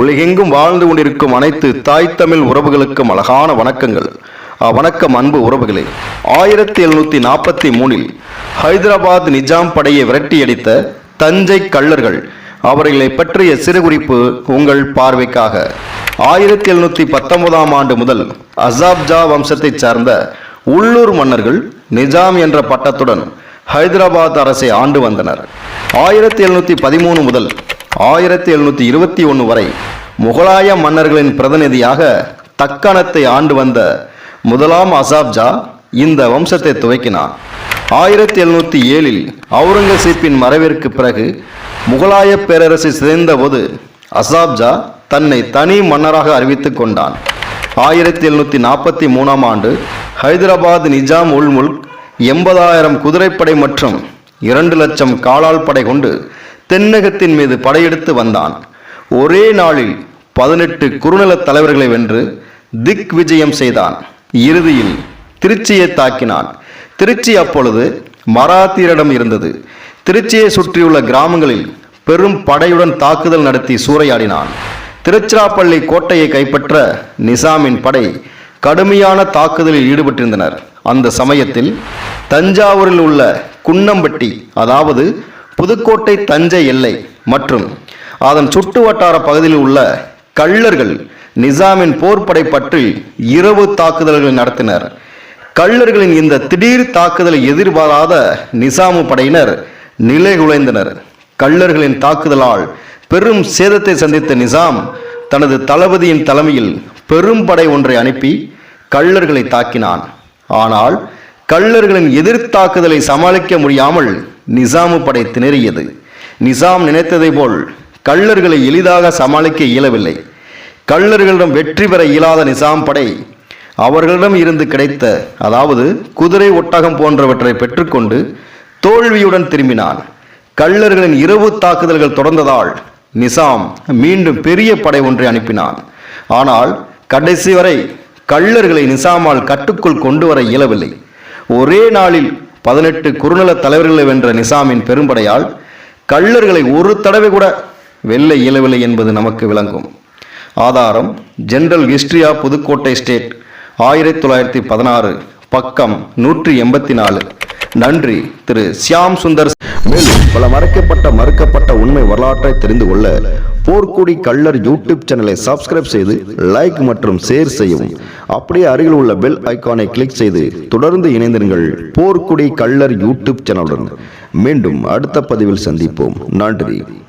உலகெங்கும் வாழ்ந்து கொண்டிருக்கும் அனைத்து தாய் தமிழ் உறவுகளுக்கும் அழகான வணக்கங்கள். வணக்கம் அன்பு உறவுகளே. ஆயிரத்தி எழுநூத்தி நாற்பத்தி மூணில் ஹைதராபாத் நிஜாம் படையை விரட்டியடித்த தஞ்சை கள்ளர்கள். அவர்களை பற்றிய சிறுகுறிப்பு உங்கள் பார்வைக்காக. ஆயிரத்தி எழுநூத்தி பத்தொன்பதாம் ஆண்டு முதல் அசாப்ஜா வம்சத்தைச் சார்ந்த உள்ளூர் மன்னர்கள் நிஜாம் என்ற பட்டத்துடன் ஹைதராபாத் அரசை ஆண்டு வந்தனர். ஆயிரத்தி எழுநூத்தி பதிமூணு முதல் ஆயிரத்தி எழுநூத்தி இருபத்தி ஒன்று வரை முகலாய மன்னர்களின் பிரதிநிதியாக தக்காணத்தை ஆண்டு வந்த முதலாம் அசாப்ஜா இந்த வம்சத்தை துவக்கினார். ஆயிரத்தி எழுநூத்தி ஏழில் அவுரங்கசீப்பின் மறைவிற்கு பிறகு முகலாய பேரரசு சிதைந்தபோது அசாப்ஜா தன்னை தனி மன்னராக அறிவித்துக் கொண்டான். ஆயிரத்தி எழுநூத்தி நாற்பத்தி மூணாம் ஆண்டு ஹைதராபாத் நிஜாம் உல் முல்க் எண்பதாயிரம் குதிரைப்படை மற்றும் இரண்டு லட்சம் காலால் படை கொண்டு தென்னகத்தின் மீது படையெடுத்து வந்தான். ஒரே நாளில் பதினெட்டு குறுநல தலைவர்களை வென்று திக் விஜயம் செய்தான். இறுதியில் திருச்சியை தாக்கினான். திருச்சி அப்பொழுது மராத்தியரிடம் இருந்தது. திருச்சியை சுற்றியுள்ள கிராமங்களில் பெரும் படையுடன் தாக்குதல் நடத்தி சூறையாடினான். திருச்சிராப்பள்ளி கோட்டையை கைப்பற்ற நிசாமின் படை கடுமையான தாக்குதலில் ஈடுபட்டிருந்தனர். அந்த சமயத்தில் தஞ்சாவூரில் உள்ள குன்னம்பட்டி அதாவது புதுக்கோட்டை தஞ்சை எல்லை மற்றும் அதன் சுற்று வட்டார பகுதியில் உள்ள கள்ளர்கள் நிசாமின் போர்ப்படை பற்றி இரவு தாக்குதல்கள் நடத்தினர். கள்ளர்களின் இந்த திடீர் தாக்குதலை எதிர்பாராத நிசாமு படையினர் நிலைகுலைந்தனர் கள்ளர்களின் தாக்குதலால் பெரும் சேதத்தை சந்தித்த நிசாம் தனது தளபதியின் தலைமையில் பெரும் படை ஒன்றை அனுப்பி கள்ளர்களை தாக்கினான். ஆனால் கள்ளர்களின் எதிர்த்தாக்குதலை சமாளிக்க முடியாமல் நிசாமு படை திணறியது. நிசாம் நினைத்ததை போல் கள்ளர்களை எளிதாக சமாளிக்க இயலவில்லை. கள்ளர்களிடம் வெற்றி பெற இயலாத நிசாம் படை அவர்களிடம் இருந்து கிடைத்த அதாவது குதிரை ஒட்டகம் போன்றவற்றை பெற்றுக்கொண்டு தோல்வியுடன் திரும்பினான். கள்ளர்களின் இரவு தாக்குதல்கள் தொடர்ந்ததால் நிசாம் மீண்டும் பெரிய படை ஒன்றை அனுப்பினான். ஆனால் கடைசி வரை கள்ளர்களை நிசாமால் கட்டுக்குள் கொண்டு வர இயலவில்லை. ஒரே நாளில் பதினெட்டு குறுநல தலைவர்களை வென்ற நிசாமின் பெரும்படையால் கள்ளர்களை ஒரு தடவை கூட வெல்ல இயலவில்லை என்பது நமக்கு விளங்கும். ஆதாரம் general history of Pudukkottai state ஆயிரத்தி தொள்ளாயிரத்தி பதினாறு பக்கம் நூற்றி எண்பத்தி நாலு. நன்றி திரு. சியாம் சுந்தர் மேலும் பல மறைக்கப்பட்ட மறுக்கப்பட்ட உண்மை வரலாற்றை தெரிந்து கொள்ள போர்க்குடி கள்ளர் யூடியூப் சேனலை சப்ஸ்கிரைப் செய்து லைக் மற்றும் ஷேர் செய்யவும். அப்படியே அருகில் உள்ள பெல் ஐக்கானை கிளிக் செய்து தொடர்ந்து இணைந்திருங்கள் போர்க்குடி கள்ளர் யூடியூப் சேனலுடன். மீண்டும் அடுத்த பதிவில் சந்திப்போம். நன்றி.